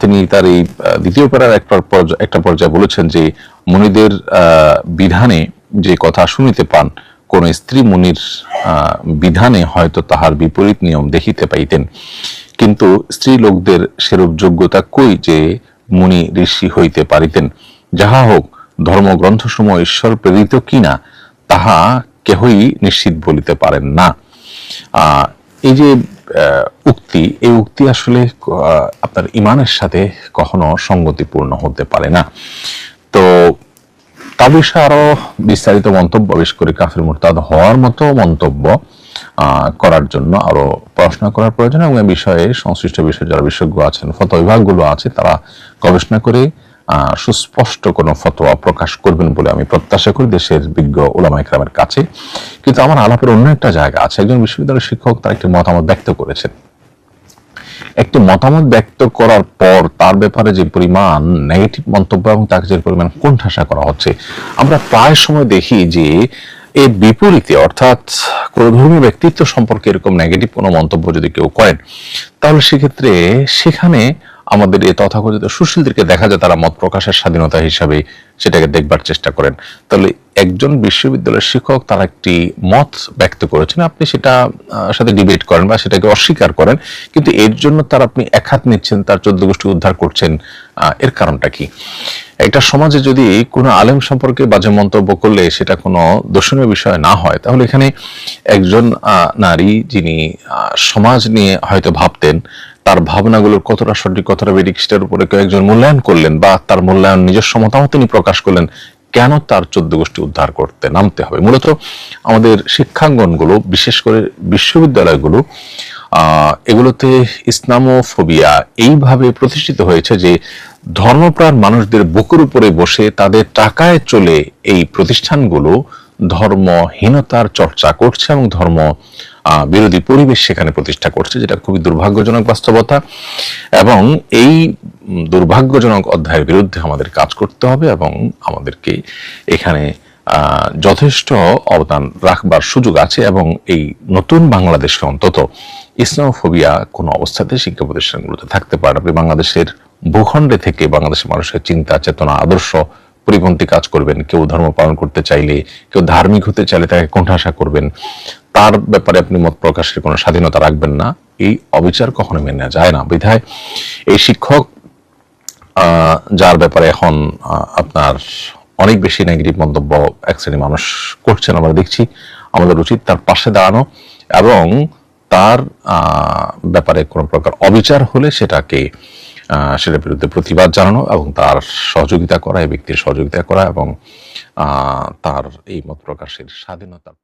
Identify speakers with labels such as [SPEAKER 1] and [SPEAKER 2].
[SPEAKER 1] তিনি তার এই দ্বিতীয় প্যারার একটা একটা পর্যায়ে বলেছেন যে মুনিদের বিধানে যে কথা শুনিতে পান, কোন স্ত্রী মুনির বিধানে হয়তো তাহার বিপরীত নিয়ম দেখিতে পাইতেন। কিন্তু স্ত্রী লোকদের সেরূপ যোগ্যতা কই যে মুনি ঋষি হইতে পারিতেন? যাহা হোক ধর্মগ্রন্থসমূহ ঈশ্বর প্রেরিত কিনা, তাহা কেহই নিশ্চিত বলিতে পারেন না। এই যে উক্তি, এই উক্তি আসলে আপনার ইমানের সাথে কখনো সঙ্গতিপূর্ণ হতে পারে না। তো তা বিষয়ে আরও বিস্তারিত মন্তব্য বেশ করে কাফির মুরতাদ হওয়ার মতো মন্তব্য করার জন্য আরও পড়াশোনা করার প্রয়োজন এবং এই বিষয়ে সংশ্লিষ্ট বিষয়ে যারা বিশেষজ্ঞ আছেন ফটো বিভাগগুলো আছে, তারা গবেষণা করে সুস্পষ্ট কোনো ফতোয়া প্রকাশ করবেন বলে আমি প্রত্যাশা করি দেশের বিজ্ঞ ওলামা ইকরামের কাছে। কিন্তু আমার আলাপের অন্য একটা জায়গা আছে। একজন বিশ্ববিদ্যালয়ের শিক্ষক তার একটি মতামত ব্যক্ত করেছেন। একটি মতামত ব্যক্ত করার পর তার ব্যাপারে যে পরিমাণ নেগেটিভ মন্তব্য এবং তাকে যে পরিমাণ কোণঠাসা করা হচ্ছে, আমরা প্রায় সময় দেখি যে এর বিপরীতে, অর্থাৎ কোন ধর্মীয় ব্যক্তিত্ব সম্পর্কে এরকম নেগেটিভ কোনো মন্তব্য যদি কেউ করেন, তাহলে সেক্ষেত্রে সেখানে আমাদের এই তথাকথিত সুশীলদেরকে দেখা যায় তারা মত প্রকাশের স্বাধীনতা হিসাবে সেটাকে দেখবার চেষ্টা করেন। তাহলে একজন বিশ্ববিদ্যালয়ের শিক্ষক তার একটি মত ব্যক্ত করেছেন, আপনি সেটা সাথে ডিবেট করেন বা সেটাকে অস্বীকার করেন, কিন্তু এর জন্য তার আপনি এক হাত নিচ্ছেন, তার চোদ্দ গোষ্ঠী উদ্ধার করছেন এর কারণটা কি? একটা সমাজে যদি কোনো আলেম সম্পর্কে বাজে মন্তব্য করলে সেটা কোনো দর্শনীয় বিষয় না হয়, তাহলে এখানে একজন নারী যিনি সমাজ নিয়ে হয়তো ভাবতেন তার ভাবনাগুলোর কতটা সঠিক, কতটা বেরিক সেটার উপরে কেউ একজন মূল্যায়ন করলেন বা তার মূল্যায়ন নিজস্ব মতামত তিনি প্রকাশ করলেন, কেন তার চোদ্দ গোষ্ঠী উদ্ধার করতে নামতে হবে? মূলত আমাদের শিক্ষাঙ্গনগুলো, বিশেষ করে বিশ্ববিদ্যালয়গুলো এগুলোতে ইসলামোফোবিয়া এইভাবে প্রতিষ্ঠিত হয়েছে যে ধর্মপ্রাণ মানুষদের বুকের উপরে বসে তাদের টাকায় চলে এই প্রতিষ্ঠানগুলো ধর্মহীনতার চর্চা করছে এবং ধর্ম বিরোধী পরিবেশ সেখানে প্রতিষ্ঠা করছে, যেটা খুবই দুর্ভাগ্যজনক বাস্তবতা। এবং এই দুর্ভাগ্যজনক অধ্যায়ের বিরুদ্ধে আমাদের কাজ করতে হবে এবং আমাদেরকে এখানে যথেষ্ট অবদান রাখবার সুযোগ আছে এবং এই নতুন বাংলাদেশে অন্তত ইসলামোফোবিয়া কোনো অবস্থাতে শিক্ষা প্রতিষ্ঠানগুলোতে থাকতে পারবে। বাংলাদেশের ভূখণ্ডে থেকে বাংলাদেশের মানুষের চিন্তা, চেতনা, আদর্শ পরিপন্থী কাজ করবেন। কেউ ধর্ম পালন করতে চাইলে, কেউ ধার্মিক হতে চাইলে তাকে কোণঠাসা করবেন। তার ব্যাপারে আপনি মত প্রকাশের কোনো স্বাধীনতা রাখবেন না। এই অবিচার কখনো মেনে যায় না। বিধায় এই শিক্ষক যার ব্যাপারে এখন আপনার অনেক বেশি নেগেটিভ মন্তব্য এক শ্রেণির মানুষ করছেন আমরা দেখছি, আমাদের উচিত তার পাশে দাঁড়ানো এবং তার ব্যাপারে কোনো প্রকার অবিচার হলে সেটাকে সেটার বিরুদ্ধে প্রতিবাদ জানানো এবং তার সহযোগিতা করা, এই ব্যক্তির সহযোগিতা করা এবং তার এই মত প্রকাশের স্বাধীনতার